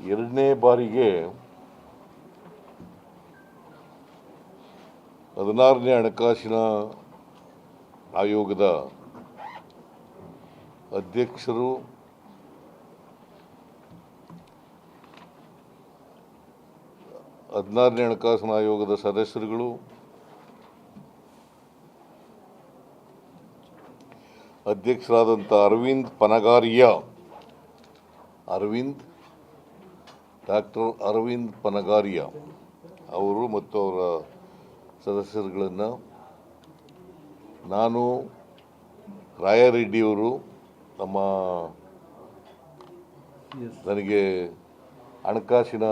ಎರಡನೇ ಬಾರಿಗೆ ಹದಿನಾರನೇ ಹಣಕಾಸಿನ ಆಯೋಗದ ಅಧ್ಯಕ್ಷರು ಹದಿನಾರನೇ ಹಣಕಾಸಿನ ಆಯೋಗದ ಸದಸ್ಯರುಗಳು ಅಧ್ಯಕ್ಷರಾದಂಥ ಅರವಿಂದ್ ಪನಗಾರಿಯ. ಅರವಿಂದ್ ಡಾಕ್ಟರ್ ಅರವಿಂದ್ ಪನಗಾರಿಯ ಅವರು ಮತ್ತು ಅವರ ಸದಸ್ಯರುಗಳನ್ನು ನಾನು ರಾಯರೆಡ್ಡಿಯವರು ನಮ್ಮ ನನಗೆ ಹಣಕಾಸಿನ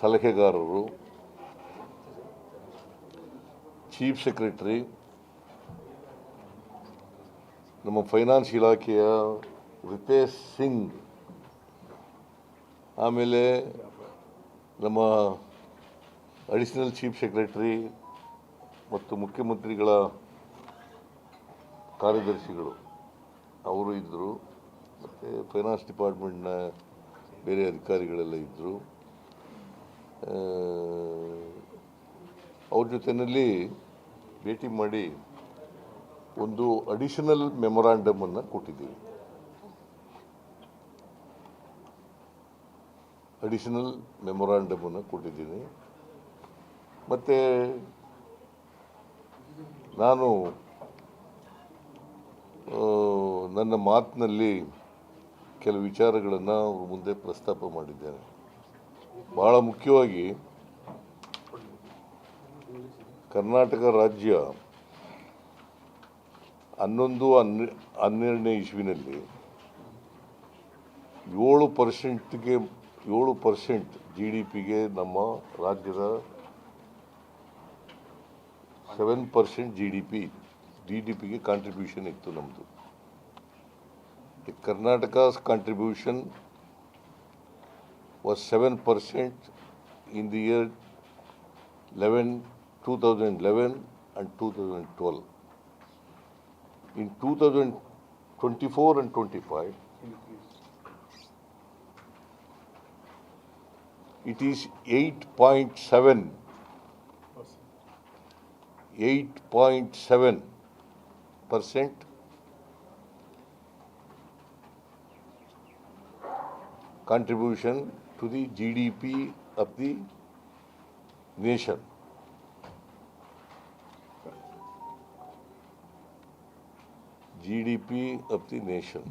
ಸಲಹೆಗಾರರು, ಚೀಫ್ ಸೆಕ್ರೆಟರಿ, ನಮ್ಮ ಫೈನಾನ್ಸ್ ಇಲಾಖೆಯ ರಿತೇಶ್ ಸಿಂಗ್ ಆಮೇಲೆ ನಮ್ಮ ಅಡಿಷನಲ್ ಚೀಫ್ ಸೆಕ್ರೆಟರಿ ಮತ್ತು ಮುಖ್ಯಮಂತ್ರಿಗಳ ಕಾರ್ಯದರ್ಶಿಗಳು, ಅವರು ಇದ್ದರು ಮತ್ತು ಫೈನಾನ್ಸ್ ಡಿಪಾರ್ಟ್ಮೆಂಟ್ನ ಬೇರೆ ಅಧಿಕಾರಿಗಳೆಲ್ಲ ಇದ್ದರು ಅವ್ರ ಜೊತೆಯಲ್ಲಿ ಭೇಟಿ ಮಾಡಿ ಒಂದು ಅಡಿಷನಲ್ ಮೆಮೊರಾಂಡಮನ್ನು ಕೊಟ್ಟಿದ್ದೀವಿ. ಅಡಿಷನಲ್ ಮೆಮೊರಾಂಡಮನ್ನು ಕೊಟ್ಟಿದ್ದೀನಿ. ಮತ್ತು ನಾನು ನನ್ನ ಮಾತಿನಲ್ಲಿ ಕೆಲವು ವಿಚಾರಗಳನ್ನು ಅವ್ರ ಮುಂದೆ ಪ್ರಸ್ತಾಪ ಮಾಡಿದ್ದೇನೆ. ಬಹಳ ಮುಖ್ಯವಾಗಿ ಕರ್ನಾಟಕ ರಾಜ್ಯ ಹನ್ನೊಂದು, ಹನ್ನೆ, ಹನ್ನೆರಡನೇ ಇಸ್ವಿನಲ್ಲಿ ಏಳು ಪರ್ಸೆಂಟ್ಗೆ ಏಳು ಪರ್ಸೆಂಟ್ ಜಿ ಡಿ ಪಿಗೆ ನಮ್ಮ ರಾಜ್ಯದ seven percent G D P G D ಪಿಗೆ ಕಾಂಟ್ರಿಬ್ಯೂಷನ್ ಇತ್ತು ನಮ್ಮದು Karnataka's contribution was 7% in the year 11, 2011 and 2012. In 2024 and 25, it is 8.7, 8.7 percent contribution to the GDP of the nation. GDP of the nation.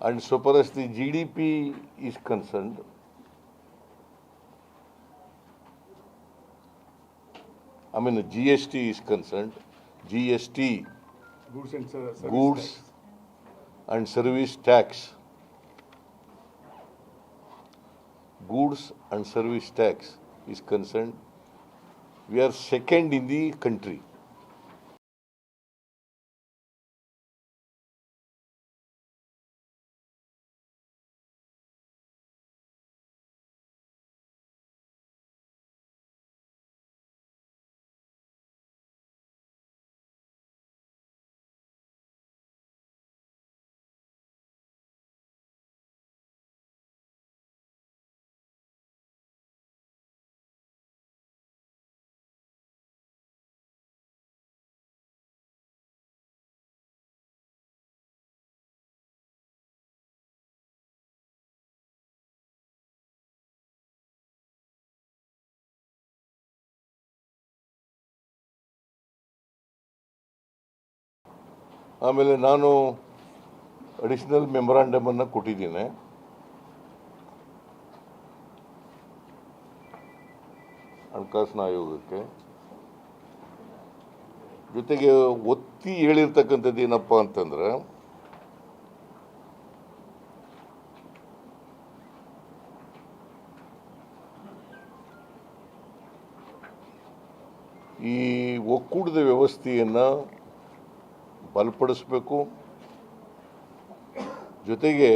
And so far as the GDP is concerned, I mean GST is concerned, GST, Goods and ser- service goods tax. and service tax, goods and service tax is concerned, we are second in the country. ಆಮೇಲೆ ನಾನು additional ಮೆಮೊರಾಂಡಮನ್ನು ಕೊಟ್ಟಿದ್ದೇನೆ. ಹಣಕಾಸಿನ ಆಯೋಗಕ್ಕೆ. ಜೊತೆಗೆ ಒತ್ತಿ ಹೇಳಿರ್ತಕ್ಕಂಥದ್ದು ಏನಪ್ಪ ಅಂತಂದ್ರೆ, ಈ ಒಕ್ಕೂಟದ ವ್ಯವಸ್ಥೆಯನ್ನು ಬಲಪಡಿಸಬೇಕು. ಜೊತೆಗೆ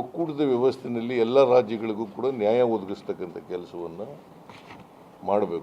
ಒಕ್ಕೂಟದ ವ್ಯವಸ್ಥೆಯಲ್ಲಿ ಎಲ್ಲ ರಾಜ್ಯಗಳಿಗೂ ಕೂಡ ನ್ಯಾಯ ಒದಗಿಸ್ತಕ್ಕಂಥ ಕೆಲಸವನ್ನು ಮಾಡಬೇಕು.